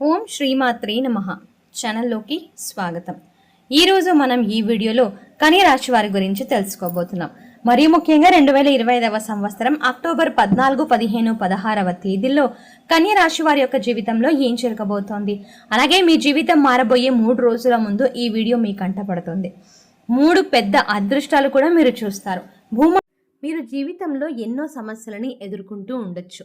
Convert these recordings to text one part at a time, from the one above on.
ఓం శ్రీమాత్రే నమ. ఛానల్లోకి స్వాగతం. ఈరోజు మనం ఈ వీడియోలో కన్య రాశి వారి గురించి తెలుసుకోబోతున్నాం. మరియు ముఖ్యంగా రెండు వేల ఇరవై ఐదవ సంవత్సరం అక్టోబర్ పద్నాలుగు పదిహేను పదహారవ తేదీల్లో కన్య రాశి వారి యొక్క జీవితంలో ఏం జరగబోతోంది? అలాగే మీ జీవితం మారబోయే మూడు రోజుల ముందు ఈ వీడియో మీ కంటపడుతుంది మూడు పెద్ద అదృష్టాలు కూడా మీరు చూస్తారు. భూమ మీరు జీవితంలో ఎన్నో సమస్యలని ఎదుర్కొంటూ ఉండొచ్చు.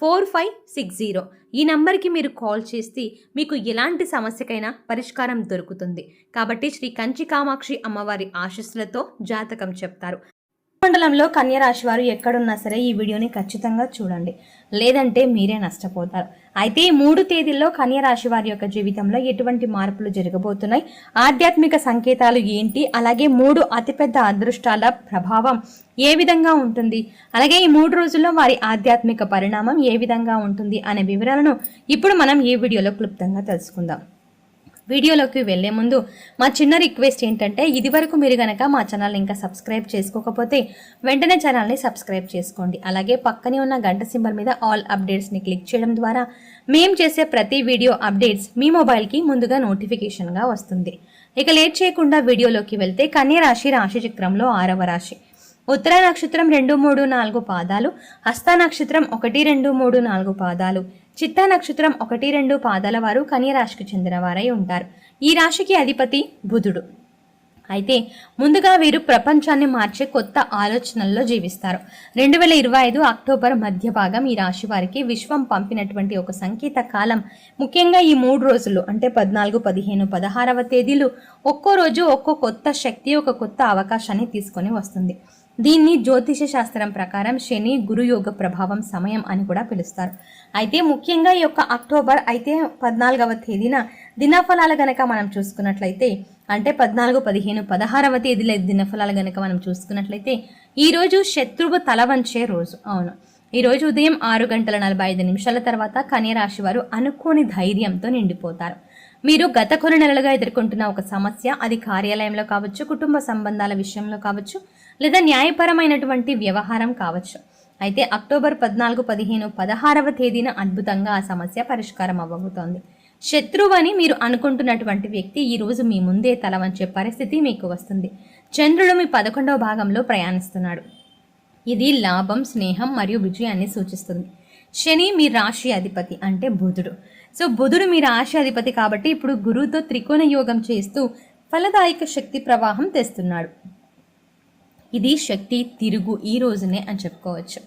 four five six zero. ఈ నంబర్కి మీరు కాల్ చేస్తే మీకు ఎలాంటి సమస్యకైనా పరిష్కారం దొరుకుతుంది. కాబట్టి శ్రీ కంచి కామాక్షి అమ్మవారి ఆశస్సులతో జాతకం చెప్తారు. మండలంలో కన్యరాశి వారు ఎక్కడున్నా సరే ఈ వీడియోని ఖచ్చితంగా చూడండి. లేదంటే మీరే నష్టపోతారు. అయితే ఈ మూడు తేదీల్లో కన్యరాశి వారి యొక్క జీవితంలో ఎటువంటి మార్పులు జరగబోతున్నాయి? ఆధ్యాత్మిక సంకేతాలు ఏంటి? అలాగే మూడు అతిపెద్ద అదృష్టాల ప్రభావం ఏ విధంగా ఉంటుంది? అలాగే ఈ మూడు రోజుల్లో వారి ఆధ్యాత్మిక పరిణామం ఏ విధంగా ఉంటుంది? అనే వివరాలను ఇప్పుడు మనం ఈ వీడియోలో క్లుప్తంగా తెలుసుకుందాం. వీడియోలోకి వెళ్ళే ముందు మా చిన్న రిక్వెస్ట్ ఏంటంటే ఇదివరకు మీరు గనక మా ఛానల్ని ఇంకా సబ్స్క్రైబ్ చేసుకోకపోతే వెంటనే ఛానల్ని సబ్స్క్రైబ్ చేసుకోండి. అలాగే పక్కనే ఉన్న గంట సింబల్ మీద ఆల్ అప్డేట్స్ని క్లిక్ చేయడం ద్వారా మేము చేసే ప్రతి వీడియో అప్డేట్స్ మీ మొబైల్కి ముందుగా నోటిఫికేషన్గా వస్తుంది. ఇక లేట్ చేయకుండా వీడియోలోకి వెళ్తే కన్య రాశి రాశి చక్రంలో ఆరవ రాశి. ఉత్తర నక్షత్రం రెండు మూడు నాలుగు పాదాలు హస్త నక్షత్రం ఒకటి రెండు మూడు నాలుగు పాదాలు. చిత్తా నక్షత్రం ఒకటి రెండు పాదాల వారు కన్య రాశికి ఉంటారు. ఈ రాశికి అధిపతి బుధుడు. అయితే ముందుగా వీరు ప్రపంచాన్ని మార్చే కొత్త ఆలోచనల్లో జీవిస్తారు. రెండు వేల ఇరవై ఐదు అక్టోబర్ మధ్య భాగం ఈ రాశి వారికి విశ్వం పంపినటువంటి ఒక సంకేత కాలం. ముఖ్యంగా ఈ మూడు రోజులు అంటే పద్నాలుగు పదిహేను పదహారవ తేదీలు ఒక్కో రోజు ఒక్కో కొత్త శక్తి ఒక కొత్త అవకాశాన్ని తీసుకొని వస్తుంది. దీన్ని జ్యోతిష శాస్త్రం ప్రకారం శని గురుయోగ ప్రభావం సమయం అని కూడా పిలుస్తారు. అయితే ముఖ్యంగా ఈ యొక్క అక్టోబర్ అయితే పద్నాలుగవ తేదీన దినఫలాలు గనక మనం చూసుకున్నట్లయితే అంటే పద్నాలుగు పదిహేను పదహారవ తేదీల దినఫలాలు గనక మనం చూసుకున్నట్లయితే ఈ రోజు శత్రువు తల వంచే రోజు. అవును. ఈ రోజు ఉదయం ఆరు గంటల నలభై ఐదు నిమిషాల తర్వాత కన్యరాశి వారు అనుకోని ధైర్యంతో నిండిపోతారు. మీరు గత కొన్ని నెలలుగా ఎదుర్కొంటున్న ఒక సమస్య అది కార్యాలయంలో కావచ్చు కుటుంబ సంబంధాల విషయంలో కావచ్చు లేదా న్యాయపరమైనటువంటి వ్యవహారం కావచ్చు. అయితే అక్టోబర్ పద్నాలుగు పదిహేను పదహారవ తేదీన అద్భుతంగా ఆ సమస్య పరిష్కారం అవ్వబోతోంది. శత్రువు అని మీరు అనుకుంటున్నటువంటి వ్యక్తి ఈరోజు మీ ముందే తల వంచే పరిస్థితి మీకు వస్తుంది. చంద్రుడు మీ పదకొండవ భాగంలో ప్రయాణిస్తున్నాడు. ఇది లాభం స్నేహం మరియు విజయాన్ని సూచిస్తుంది. శని మీ రాశి అధిపతి అంటే బుధుడు. సో బుధుడు మీ రాశి అధిపతి కాబట్టి ఇప్పుడు గురువుతో త్రికోణ యోగం చేస్తూ ఫలదాయక శక్తి ప్రవాహం తెస్తున్నాడు. ఇది శక్తి తిరుగు ఈ రోజునే అని చెప్పుకోవచ్చు.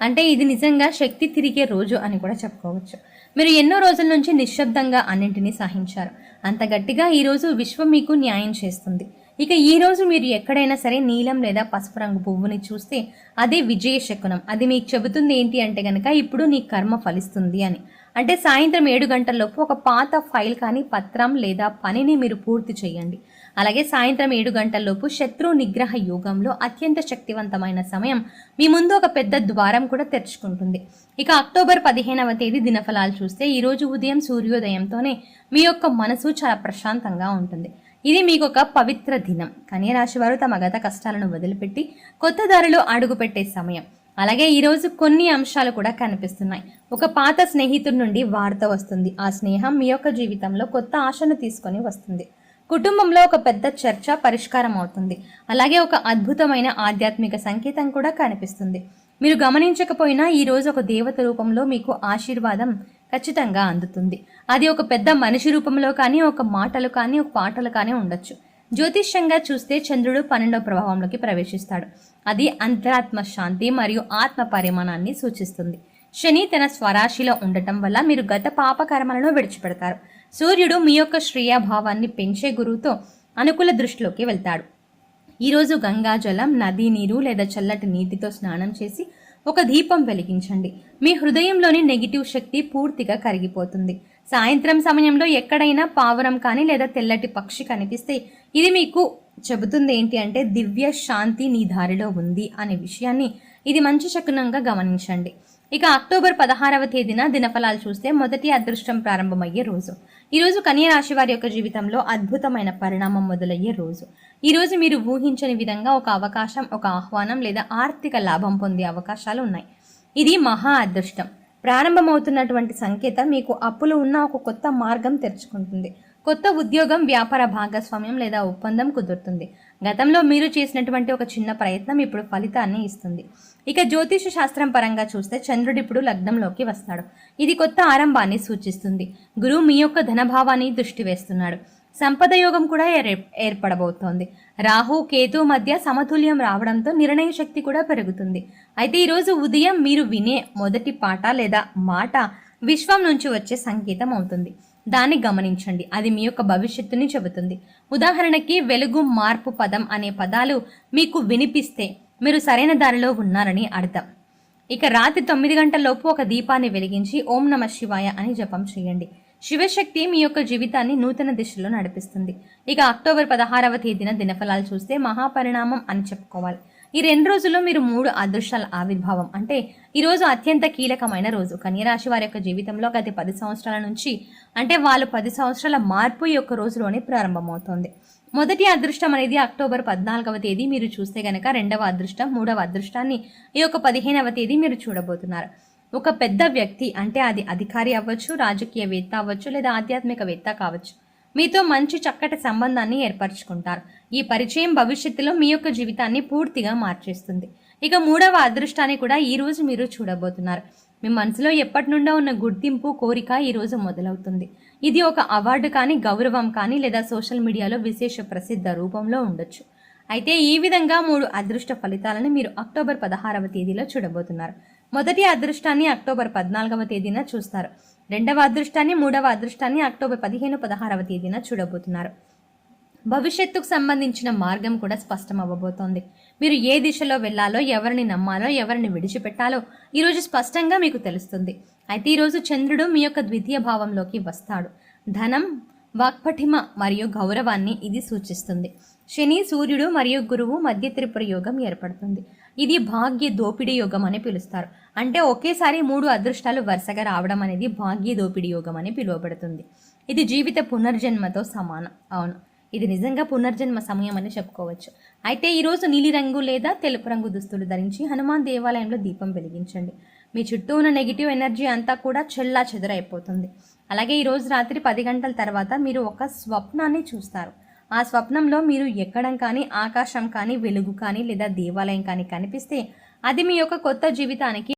అంటే ఇది నిజంగా శక్తి తిరిగే రోజు అని కూడా చెప్పుకోవచ్చు. మీరు ఎన్నో రోజుల నుంచి నిశ్శబ్దంగా అన్నింటినీ సహించారు. అంత గట్టిగా ఈరోజు విశ్వం మీకు న్యాయం చేస్తుంది. ఇక ఈ రోజు మీరు ఎక్కడైనా సరే నీలం లేదా పసుపు రంగు పువ్వుని చూస్తే అదే విజయ శకునం. అది మీకు చెబుతుంది ఏంటి అంటే కనుక ఇప్పుడు నీ కర్మ ఫలిస్తుంది అని. అంటే సాయంత్రం ఏడు గంటల్లోపు ఒక పాత ఫైల్ కానీ పత్రం లేదా పనిని మీరు పూర్తి చేయండి. అలాగే సాయంత్రం ఏడు గంటల్లోపు శత్రు నిగ్రహ యోగంలో అత్యంత శక్తివంతమైన సమయం మీ ముందు ఒక పెద్ద ద్వారం కూడా తెరుచుకుంటుంది. ఇక అక్టోబర్ పదిహేనవ తేదీ దినఫలాలు చూస్తే ఈరోజు ఉదయం సూర్యోదయంతోనే మీ యొక్క మనసు చాలా ప్రశాంతంగా ఉంటుంది. ఇది మీకు ఒక పవిత్ర దినం. కన్యరాశివారు తమ గత కష్టాలను వదిలిపెట్టి కొత్త దారిలో అడుగుపెట్టే సమయం. అలాగే ఈరోజు కొన్ని అంశాలు కూడా కనిపిస్తున్నాయి. ఒక పాత స్నేహితుడి నుండి వార్త వస్తుంది. ఆ స్నేహం మీ యొక్క జీవితంలో కొత్త ఆశను తీసుకొని వస్తుంది. కుటుంబంలో ఒక పెద్ద చర్చ పరిష్కారం అవుతుంది. అలాగే ఒక అద్భుతమైన ఆధ్యాత్మిక సంకేతం కూడా కనిపిస్తుంది. మీరు గమనించకపోయినా ఈరోజు ఒక దేవత రూపంలో మీకు ఆశీర్వాదం ఖచ్చితంగా అందుతుంది. అది ఒక పెద్ద మనిషి రూపంలో కానీ ఒక మాటలు కానీ ఒక పాటలు కానీ ఉండొచ్చు. జ్యోతిష్యంగా చూస్తే చంద్రుడు పన్నెండవ ప్రభావంలోకి ప్రవేశిస్తాడు. అది అంతరాత్మ శాంతి మరియు ఆత్మ పరిమాణాన్ని సూచిస్తుంది. శని తన స్వరాశిలో ఉండటం వల్ల మీరు గత పాపకర్మలను విడిచిపెడతారు. సూర్యుడు మీ యొక్క శ్రేయాభావాన్ని పెంచే గురువుతో అనుకూల దృష్టిలోకి వెళ్తాడు. ఈరోజు గంగాజలం నదీ నీరు లేదా చల్లటి నీటితో స్నానం చేసి ఒక దీపం వెలిగించండి. మీ హృదయంలోని నెగిటివ్ శక్తి పూర్తిగా కరిగిపోతుంది. సాయంత్రం సమయంలో ఎక్కడైనా పావురం కానీ లేదా తెల్లటి పక్షి కనిపిస్తే ఇది మీకు చెబుతుంది ఏంటి అంటే దివ్య శాంతి నీ దారిలో ఉంది అనే విషయాన్ని ఇది మంచి శకునంగా గమనించండి. ఇక అక్టోబర్ పదహారవ తేదీన దినఫలాలు చూస్తే మొదటి అదృష్టం ప్రారంభమయ్యే రోజు. ఈరోజు కన్యా రాశి వారి యొక్క జీవితంలో అద్భుతమైన పరిణామం మొదలయ్యే రోజు. ఈరోజు మీరు ఊహించని విధంగా ఒక అవకాశం ఒక ఆహ్వానం లేదా ఆర్థిక లాభం పొందే అవకాశాలు ఉన్నాయి. ఇది మహా అదృష్టం. ప్రారంభమవుతున్నటువంటి సంకేతం మీకు అప్పులు ఉన్న ఒక కొత్త మార్గం తెరుచుకుంటుంది. కొత్త ఉద్యోగం వ్యాపార భాగస్వామ్యం లేదా ఒప్పందం కుదురుతుంది. గతంలో మీరు చేసినటువంటి ఒక చిన్న ప్రయత్నం ఇప్పుడు ఫలితాన్ని ఇస్తుంది. ఇక జ్యోతిష శాస్త్రం పరంగా చూస్తే చంద్రుడు ఇప్పుడు లగ్నంలోకి వస్తాడు. ఇది కొత్త ఆరంభాన్ని సూచిస్తుంది. గురువు మీ యొక్క ధనభావాన్ని దృష్టి వేస్తున్నాడు. సంపద యోగం కూడా ఏర్- ఏర్పడబోతోంది. రాహు కేతు మధ్య సమతుల్యం రావడంతో నిర్ణయ శక్తి కూడా పెరుగుతుంది. అయితే ఈరోజు ఉదయం మీరు వినే మొదటి పాట లేదా మాట విశ్వం నుంచి వచ్చే సంకేతం అవుతుంది. దాన్ని గమనించండి. అది మీ యొక్క భవిష్యత్తుని చెబుతుంది. ఉదాహరణకి వెలుగు మార్పు పదం అనే పదాలు మీకు వినిపిస్తే మీరు సరైన దారిలో ఉన్నారని అర్థం. ఇక రాత్రి తొమ్మిది గంటలలోపు ఒక దీపాన్ని వెలిగించి ఓం నమ శివాయ అని జపం చేయండి. శివశక్తి మీ యొక్క జీవితాన్ని నూతన దిశలో నడిపిస్తుంది. ఇక అక్టోబర్ పదహారవ తేదీన దినఫలాలు చూస్తే మహాపరిణామం అని చెప్పుకోవాలి. ఈ రెండు రోజుల్లో మీరు మూడు అదృష్టాల ఆవిర్భావం. అంటే ఈరోజు అత్యంత కీలకమైన రోజు. కన్యరాశి వారి యొక్క జీవితంలో గత పది సంవత్సరాల నుంచి అంటే వాళ్ళు పది సంవత్సరాల మార్పు ఈ యొక్క రోజులోనే ప్రారంభమవుతుంది. మొదటి అదృష్టం అనేది అక్టోబర్ పద్నాలుగవ తేదీ మీరు చూస్తే గనక రెండవ అదృష్టం మూడవ అదృష్టాన్ని ఈ యొక్క పదిహేనవ తేదీ మీరు చూడబోతున్నారు. ఒక పెద్ద వ్యక్తి అంటే అది అధికారి అవ్వచ్చు రాజకీయవేత్త అవ్వచ్చు లేదా ఆధ్యాత్మికవేత్త కావచ్చు. మీతో మంచి చక్కటి సంబంధాన్ని ఏర్పరచుకుంటారు. ఈ పరిచయం భవిష్యత్తులో మీ యొక్క జీవితాన్ని పూర్తిగా మార్చేస్తుంది. ఇక మూడవ అదృష్టాన్ని కూడా ఈ రోజు మీరు చూడబోతున్నారు. మీ మనసులో ఎప్పటి నుండో ఉన్న గుర్తింపు కోరిక ఈ రోజు మొదలవుతుంది. ఇది ఒక అవార్డు కానీ గౌరవం కానీ లేదా సోషల్ మీడియాలో విశేష ప్రసిద్ధ రూపంలో ఉండొచ్చు. అయితే ఈ విధంగా మూడు అదృష్ట ఫలితాలను మీరు అక్టోబర్ పదహారవ తేదీలో చూడబోతున్నారు. మొదటి అదృష్టాన్ని అక్టోబర్ పద్నాలుగవ తేదీన చూస్తారు. రెండవ అదృష్టాన్ని మూడవ అదృష్టాన్ని అక్టోబర్ పదిహేను పదహారవ తేదీన చూడబోతున్నారు. భవిష్యత్తుకు సంబంధించిన మార్గం కూడా స్పష్టం అవ్వబోతోంది. మీరు ఏ దిశలో వెళ్ళాలో ఎవరిని నమ్మాలో ఎవరిని విడిచిపెట్టాలో ఈరోజు స్పష్టంగా మీకు తెలుస్తుంది. అయితే ఈరోజు చంద్రుడు మీ యొక్క ద్వితీయ భావంలోకి వస్తాడు. ధనం వాక్పటిమ మరియు గౌరవాన్ని ఇది సూచిస్తుంది. శని సూర్యుడు మరియు గురువు మధ్య త్రిపుర యోగం ఏర్పడుతుంది. ఇది భాగ్య దోపిడీ యోగం అని పిలుస్తారు. అంటే ఒకేసారి మూడు అదృష్టాలు వరుసగా రావడం అనేది భాగ్య దోపిడీ యోగం అని పిలువబడుతుంది. ఇది జీవిత పునర్జన్మతో సమానం. అవును. ఇది నిజంగా పునర్జన్మ సమయం అని చెప్పుకోవచ్చు. అయితే ఈరోజు నీలిరంగు లేదా తెలుపు రంగు దుస్తులు ధరించి హనుమాన్ దేవాలయంలో దీపం వెలిగించండి. మీ చుట్టూ ఉన్న నెగిటివ్ ఎనర్జీ అంతా కూడా చెల్లా చెదరైపోతుంది. అలాగే ఈరోజు రాత్రి పది గంటల తర్వాత మీరు ఒక స్వప్నాన్ని చూస్తారు. ఆ స్వప్నంలో మీరు ఎక్కడం కానీ ఆకాశం కానీ వెలుగు కానీ లేదా దేవాలయం కానీ కనిపిస్తే అది మీ యొక్క కొత్త జీవితానికి